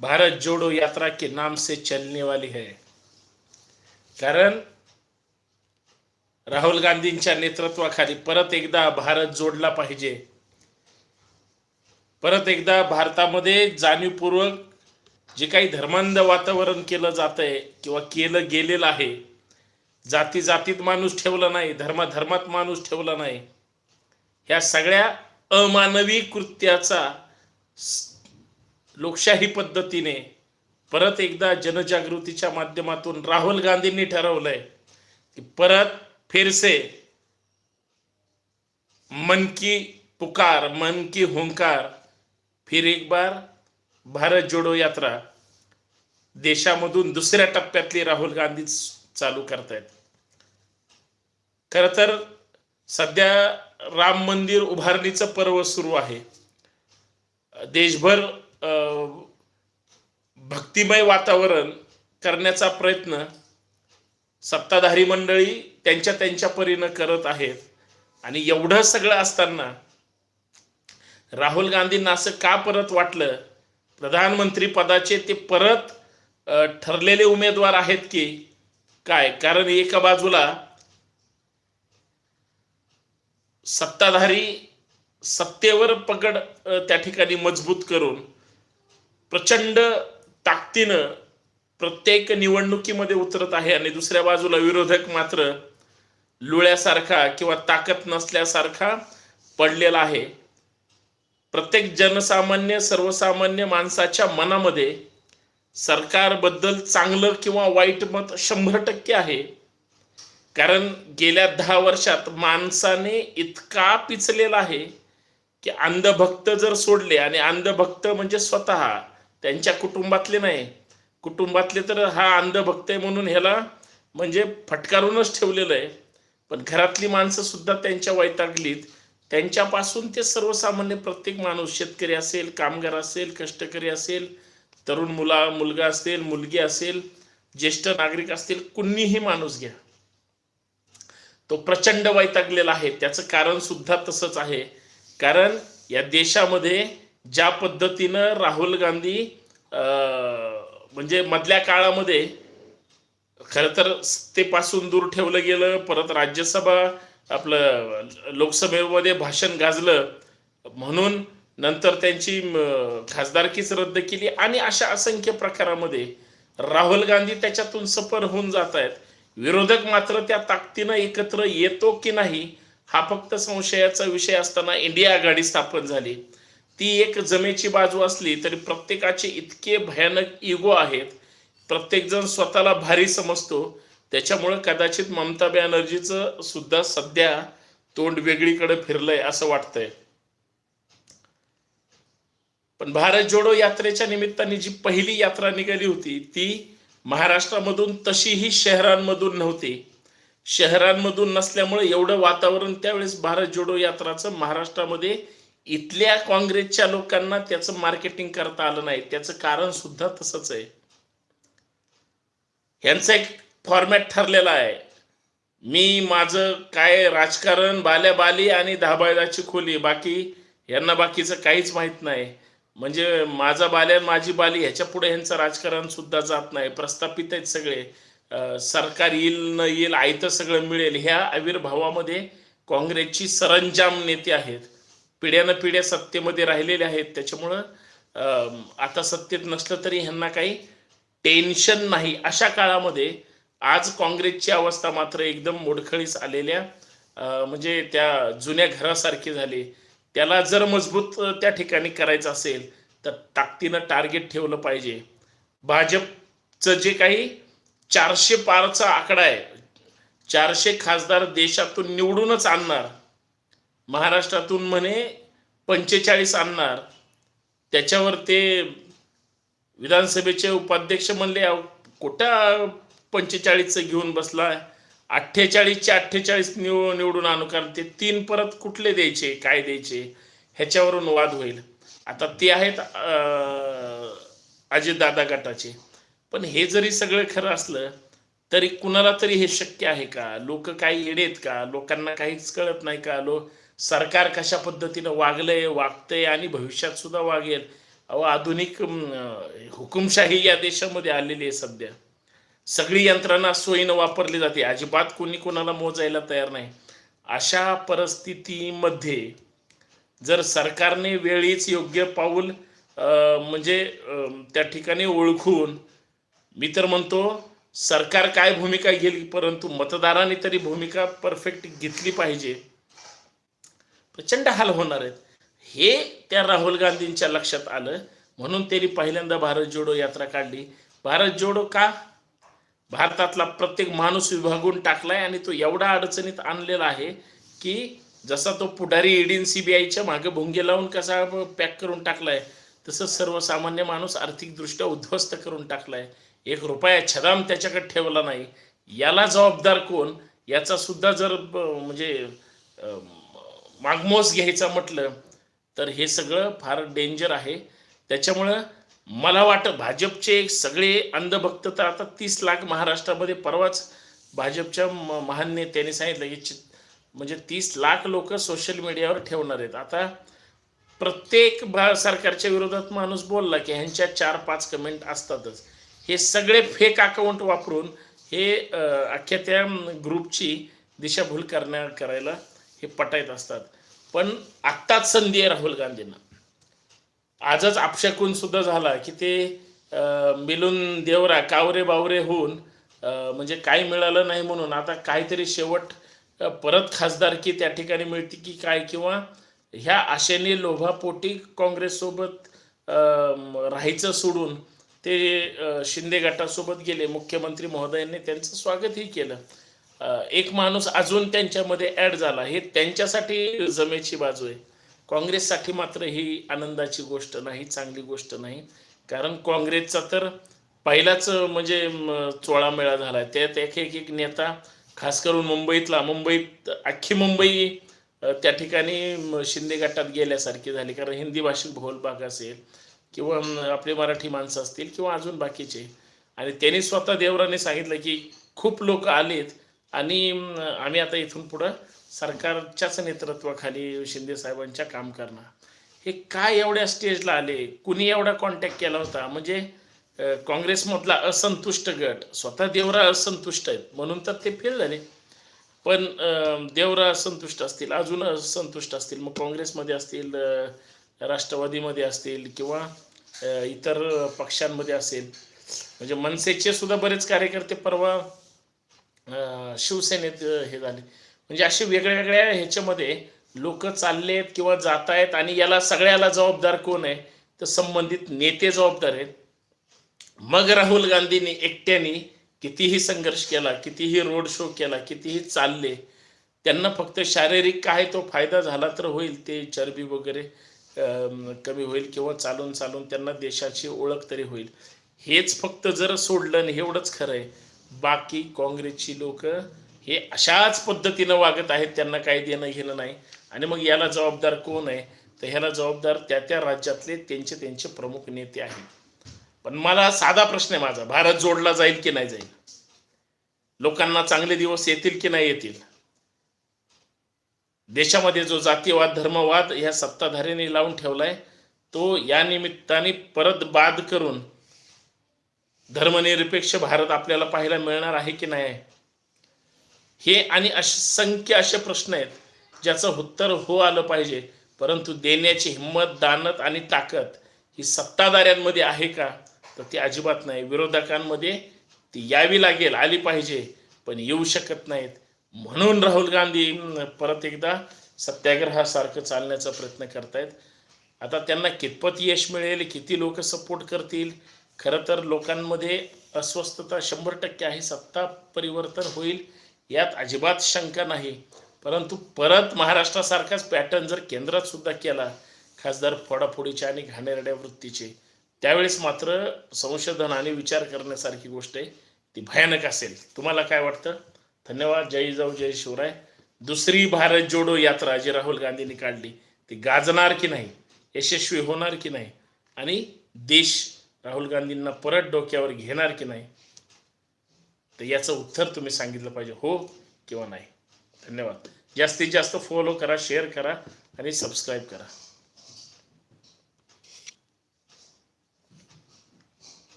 भारत जोडो यात्रा के नाम से चलने वाली है। कारण राहुल गांधींच्या नेतृत्वाखाली परत एकदा भारत जोडला पाहिजे. परत एकदा भारतामध्ये जाणीवपूर्वक जे काही धर्मांध वातावरण केलं जात आहे किंवा केलं गेलेलं आहे जाती जातीत माणूस ठेवला नाही धर्मा धर्मात माणूस ठेवला नाही ह्या सगळ्या अमानवी कृत्याचा लोकशाही पद्धतीने परत एकदा जनजागृतीच्या माध्यमातून राहुल गांधींनी ठरवलंय की परत फिरसे मन की पुकार मन की हुंकार फिर एक बार भारत जोडो यात्रा. देशामधून दुसऱ्या टप्प्यातली राहुल गांधी चालू करतायत. खर तर सध्या राम मंदिर उभारणीचं पर्व सुरू आहे. देशभर भक्तिमय वातावरण करण्याचा प्रयत्न सत्ताधारी मंडळी त्यांच्या त्यांच्या परीनं करत आहेत. आणि एवढं सगळं असताना राहुल गांधींना असं का परत वाटलं? प्रधानमंत्री पदाचे ते परत ठरलेले उमेदवार आहेत की काय? कारण एका बाजूला सत्ताधारी सत्तेवर पकड त्या ठिकाणी मजबूत करून प्रचंड ताकदीनं प्रत्येक निवडणुकीमध्ये उतरत आहे आणि दुसऱ्या बाजूला विरोधक मात्र लुळ्यासारखा किंवा ताकद नसल्यासारखा पडलेला आहे. प्रत्येक जनसामान्य सर्वसामान्य माणसाच्या मनामध्ये सरकारबद्दल चांगलं किंवा वाईट मत शंभर टक्के आहे. कारण गेल्या दहा वर्षात माणसाने इतका पिचलेला आहे की अंधभक्त जर सोडले आणि अंधभक्त म्हणजे स्वतः त्यांच्या कुटुंबातले नाही. कुटुंबातले तर हा अंधभक्त आहे म्हणून ह्याला म्हणजे फटकारूनच ठेवलेलं आहे पण घरातली माणसं सुद्धा त्यांच्या वैतागलीत. त्यांच्यापासून ते सर्वसामान्य प्रत्येक माणूस शेतकरी असेल कामगार असेल कष्टकरी असेल तरुण मुला मुलगा असेल मुलगी असेल ज्येष्ठ नागरिक असतील कुणीही माणूस घ्या. तो प्रचंड वैतागलेला आहे. त्याचं कारण सुद्धा तसंच आहे. कारण या देशामध्ये ज्या पद्धतीनं राहुल गांधी म्हणजे मधल्या काळामध्ये खरं तर सत्तेपासून दूर ठेवलं गेलं परत राज्यसभा आपलं लोकसभेमध्ये भाषण गाजलं म्हणून नंतर त्यांची खासदारकीच रद्द केली आणि अशा असंख्य प्रकारामध्ये राहुल गांधी त्याच्यातून सफर होऊन जात आहेत. विरोधक मात्र त्या ताकदीनं एकत्र येतो की नाही हा फक्त संशयाचा विषय असताना इंडिया आघाडी स्थापन झाली. ती एक जमेची बाजू असली तरी प्रत्येकाचे इतके भयानक इगो आहेत. प्रत्येकजण स्वतःला भारी समजतो. त्याच्यामुळे कदाचित ममता बॅनर्जीचं सुद्धा सध्या तोंड वेगळीकडे फिरलंय असं वाटतंय. पण भारत जोडो यात्रेच्या निमित्ताने जी पहिली यात्रा निघाली होती ती महाराष्ट्रामधून तशीही शहरांमधून नव्हती. शहरांमधून नसल्यामुळे एवढं वातावरण त्यावेळेस भारत जोडो यात्राचं महाराष्ट्रामध्ये इथल्या काँग्रेसच्या लोकांना त्याचं मार्केटिंग करता आलं नाही. त्याचं कारण सुद्धा तसंच आहे. यांचं एक फॉर्मॅट ठरलेला आहे. मी माझं काय राजकारण बाल्या बाली आणि दहाबायलाची खोली बाकी यांना बाकीचं काहीच माहीत नाही. म्हणजे माझा बाल्या माझी बाली ह्याच्या पुढे यांचं राजकारण सुद्धा जात नाही. प्रस्थापित आहेत सगळे. सरकार येईल न येईल आयतं सगळं मिळेल. ह्या आविर्भावामध्ये काँग्रेसची सरंजाम नेते आहेत. पिढ्यानं पिढ्या सत्तेमध्ये राहिलेले आहेत. त्याच्यामुळं आता सत्तेत नसलं तरी ह्यांना काही टेन्शन नाही. अशा काळामध्ये आज काँग्रेसची अवस्था मात्र एकदम मोडखळीस आलेल्या म्हणजे त्या जुन्या घरासारखी झाली. त्याला जर मजबूत त्या ठिकाणी करायचं असेल तर ताकदीनं टार्गेट ठेवलं पाहिजे. भाजपचं जे काही चारशे पारचा आकडा आहे चारशे खासदार देशातून निवडूनच आणणार महाराष्ट्रातून म्हणे पंचेचाळीस आणणार. त्याच्यावर ते विधानसभेचे उपाध्यक्ष म्हणले कुठं पंचेचाळीसचं घेऊन बसला अठ्ठेचाळीसचे अठ्ठेचाळीस निव निवडून आणू कारण ते तीन परत कुठले द्यायचे? काय द्यायचे? ह्याच्यावरून वाद होईल. आता ते आहेत अजितदादा गटाचे. पण हे जरी सगळं खरं असलं तरी कुणाला तरी हे शक्य आहे का? लोक काही येडेत का? लोकांना काहीच कळत नाही का? लोक सरकार कशा पद्धतीनं वागलंय वागतंय आणि भविष्यात सुद्धा वागेल अहो आधुनिक हुकुमशाही या देशामध्ये आलेली आहे सध्या. सगळी यंत्रणा सोयीनं वापरली जाते. अजिबात कोणी कोणाला मोजायला तयार नाही. अशा परिस्थितीमध्ये जर सरकारने वेळीच योग्य पाऊल म्हणजे त्या ठिकाणी ओळखून मी तर म्हणतो सरकार काय भूमिका घेईल परंतु मतदारांनी तरी भूमिका परफेक्ट घेतली पाहिजे. प्रचंड हाल होणार आहेत. हे त्या राहुल गांधींच्या लक्षात आलं. म्हणून त्यांनी पहिल्यांदा भारत जोडो यात्रा काढली. भारत जोडो का? भारतातला प्रत्येक माणूस विभागून टाकलाय आणि तो एवढा अडचणीत आणलेला आहे की जसा तो पुढारी ईडीन सीबीआयच्या मागे भुंगे लावून कसा पॅक करून टाकलाय तसं सर्वसामान्य माणूस आर्थिकदृष्ट्या उद्ध्वस्त करून टाकलाय. एक रुपया छदाम त्याच्याकडे ठेवला नाही. याला जबाबदार कोण? याचा सुद्धा जर म्हणजे मागमोस घ्यायचा म्हटलं तर हे सगळं फार डेंजर आहे. त्याच्यामुळं मला वाटतं भाजपचे सगळे अंधभक्त तर आता तीस लाख महाराष्ट्रामध्ये परवाच भाजपच्या म- महान नेत्याने सांगितलं की चि- म्हणजे तीस लाख लोक सोशल मीडियावर ठेवणार आहेत. आता प्रत्येक भा सरकारच्या विरोधात माणूस बोलला की ह्यांच्या चार पाच कमेंट असतातच. हे सगळे फेक अकाउंट वापरून हे अख्ख्या त्या ग्रुपची दिशाभूल करण्या करायला हे पटायत असतात. पण आत्ताच संधी आहे राहुल गांधींना. आजच आपशाकून सुद्धा झाला की ते अं, मिलून देवरा कावरे बावरे होऊन म्हणजे काही मिळालं नाही म्हणून आता काहीतरी शेवट परत खासदारकी त्या ठिकाणी मिळते की काय किंवा ह्या आशेने लोभापोटी काँग्रेससोबत अं, राहायचं सोडून ते शिंदे गटासोबत गेले. मुख्यमंत्री महोदयांनी त्यांचं स्वागतही केलं. एक माणूस अजून त्यांच्यामध्ये ॲड झाला. हे त्यांच्यासाठी जमेची बाजू आहे. काँग्रेससाठी मात्र ही आनंदाची गोष्ट नाही चांगली गोष्ट नाही. कारण काँग्रेसचा तर पहिलाच म्हणजे म, चोळा मेळा झाला आहे त्यात एक एक एक नेता खास करून मुंबईतला मुंबईत अख्खी मुंबई त्या ठिकाणी शिंदे गटात गेल्यासारखी झाली. कारण हिंदी भाषिक बहुल भाग असेल किंवा आपले मराठी माणसं असतील किंवा अजून बाकीचे. आणि त्यांनी स्वतः देवराने सांगितलं की खूप लोक आलेत आणि आम्ही आता इथून पुढं सरकारच्याच नेतृत्वाखाली शिंदे साहेबांच्या काम करणार. हे काय एवढ्या स्टेजला आले? कुणी एवढा कॉन्टॅक्ट केला होता? म्हणजे काँग्रेसमधला असंतुष्ट गट स्वतः देवरा असंतुष्ट आहेत म्हणून तर ते फेल झाले. पण देवरा असंतुष्ट असतील अजून असंतुष्ट असतील मग काँग्रेसमध्ये असतील राष्ट्रवादीमध्ये असतील किंवा इतर पक्षांमध्ये असेल. म्हणजे मनसेचे सुद्धा बरेच कार्यकर्ते परवा शिवसेनेत हे झाले. म्हणजे असे वेगळ्या वेगळ्या ह्याच्यामध्ये लोक चाललेत किंवा जात आहेत आणि याला सगळ्याला जबाबदार कोण आहे? तर संबंधित नेते जबाबदार आहेत. मग राहुल गांधींनी एकट्याने कितीही संघर्ष केला कितीही रोड शो केला कितीही चालले त्यांना फक्त शारीरिक काय तो फायदा झाला तर होईल ते चरबी वगैरे कमी होईल किंवा चालून चालून त्यांना देशाची ओळख तरी होईल. हेच फक्त जर सोडलं आणि एवढंच खरं आहे. बाकी काँग्रेसची लोक हे अशाच पद्धतीनं वागत आहेत त्यांना काही देणं घेणं नाही. आणि मग याला जबाबदार कोण आहे? तर ह्याला जबाबदार त्या त्या राज्यातले त्यांचे त्यांचे प्रमुख नेते आहेत. पण मला साधा प्रश्न आहे माझा भारत जोडला जाईल की नाही जाईल? लोकांना चांगले दिवस येतील की नाही येतील? देशामध्ये जो जातीवाद धर्मवाद ह्या सत्ताधाऱ्यांनी लावून ठेवलाय तो या निमित्ताने परत बाद करून धर्मनिरपेक्ष भारत आपल्याला पाहायला मिळणार आहे की नाही? हे आणि असंख्य असे प्रश्न आहेत ज्याचं उत्तर हो आलं पाहिजे. परंतु देण्याची हिंमत दानत आणि ताकद ही सत्ताधाऱ्यांमध्ये आहे का? तर ती अजिबात नाही. विरोधकांमध्ये ती यावी लागेल आली पाहिजे पण येऊ शकत नाहीत. म्हणून राहुल गांधी परत एकदा सत्याग्रहासारखं चालण्याचा प्रयत्न करतायत. आता त्यांना कितपत यश मिळेल किती लोक सपोर्ट करतील खरं तर लोकांमध्ये अस्वस्थता शंभर टक्के आहे सत्ता परिवर्तन होईल यात अजिबात शंका नाही. परंतु परत महाराष्ट्रासारखाच पॅटर्न जर केंद्रात सुद्धा केला खासदार फोडाफोडीचे आणि घाणेरड्या वृत्तीचे त्यावेळेस मात्र संशोधन आणि विचार करण्यासारखी गोष्ट आहे ती भयानक असेल. तुम्हाला काय वाटतं? धन्यवाद जय जाऊ जय शिवराय. दुसरी भारत जोडो यात्रा जी राहुल गांधींनी काढली ती गाजणार की नाही? यशस्वी होणार की नाही? आणि देश राहुल गांधींना परत डोक्यावर घेणार की नाही तर याचं उत्तर तुम्ही सांगितलं पाहिजे हो किंवा नाही. धन्यवाद. जास्तीत जास्त फॉलो करा शेअर करा आणि सबस्क्राईब करा.